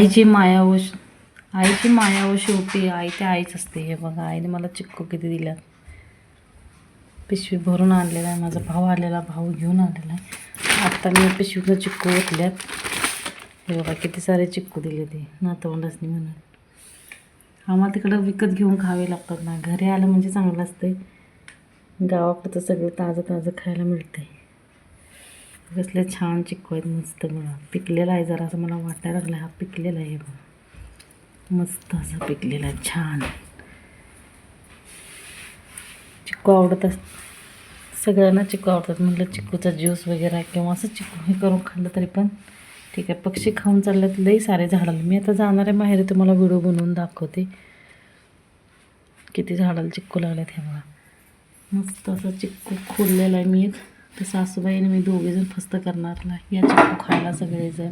आईची माया व आईची माया व शेवटी आई ते आईच असते. हे बघा आईने मला चिक्कू किती दिल्यात पिशवी भरून आणलेला आहे. माझा भाऊ आलेला भाऊ घेऊन आलेला आहे. आत्ता मी पिशवीतनं चिक्कू ओतल्यात. हे बघा किती सारे चिक्कू दिले ते. नातवंडासनी म्हणून. आम्हाला तिकडं विकत घेऊन खावे लागतात ना. घरी आलं म्हणजे चांगलं असते गावाकडं तर सगळं ताजं ताजं खायला मिळतंय. कसले छान चिक्कू आहेत मस्त बघा. पिकलेला आहे जरा असं मला वाटायला लागलं हा पिकलेला आहे बघा. मस्त असं पिकलेला आहे छान. चिक्कू आवडत अस सगळ्यांना चिक्कू आवडतात. म्हटलं चिक्कूचा ज्यूस वगैरे किंवा असं चिक्कू हे करून खाल्लं तरी पण ठीक आहे. पक्षी खाऊन चाललेत लई सारे झाडाला मी आता जाणार आहे माहेरी तुम्हाला व्हिडिओ बनवून दाखवते. किती झाडाला चिक्कू लागलेत हे बघा. मस्त असं चिक्कू खोडलेला आहे. मी एक तर सासूबाईने मी दोघेजण फस्त करणार नाही. याच्या खायला सगळेजण.